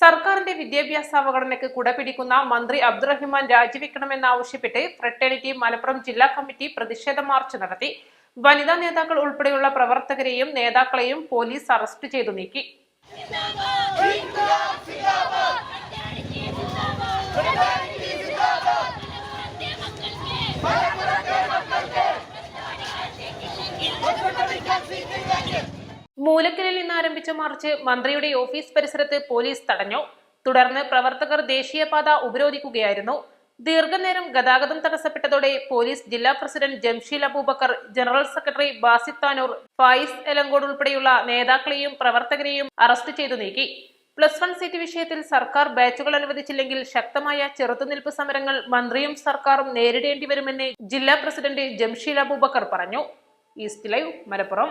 സർക്കാരിന്റെ വിദ്യാഭ്യാസ അവഗണനയ്ക്ക് കുടപിടിക്കുന്ന മന്ത്രി അബ്ദുറഹിമാൻ രാജിവെക്കണമെന്നാവശ്യപ്പെട്ട് ഫ്രട്ടേണിറ്റി മലപ്പുറം ജില്ലാ കമ്മിറ്റി പ്രതിഷേധ മാർച്ച് നടത്തി. വനിതാ നേതാക്കൾ ഉൾപ്പെടെയുള്ള പ്രവർത്തകരെയും നേതാക്കളെയും പോലീസ് അറസ്റ്റ് ചെയ്തു നീക്കി. മൂലക്കലിൽ നിന്ന് ആരംഭിച്ച മാർച്ച് മന്ത്രിയുടെ ഓഫീസ് പരിസരത്ത് പോലീസ് തടഞ്ഞു. തുടർന്ന് പ്രവർത്തകർ ദേശീയപാത ഉപരോധിക്കുകയായിരുന്നു. ദീർഘനേരം ഗതാഗതം തടസ്സപ്പെട്ടതോടെ പോലീസ് ജില്ലാ president Jamsheel Abubakar general secretary Basith Tanur Faiz Elankode ഉൾപ്പെടെയുള്ള നേതാക്കളെയും പ്രവർത്തകരെയും അറസ്റ്റ് ചെയ്തു നീക്കി. പ്ലസ് വൺ സീറ്റ് വിഷയത്തിൽ സർക്കാർ ബാച്ചുകൾ അനുവദിച്ചില്ലെങ്കിൽ ശക്തമായ ചെറുത്തുനിൽപ്പ് സമരങ്ങൾ മന്ത്രിയും സർക്കാരും നേരിടേണ്ടി വരുമെന്ന് ജില്ലാ പ്രസിഡന്റ് ജംഷീൽ അബൂബക്കർ പറഞ്ഞു. East live Malappuram.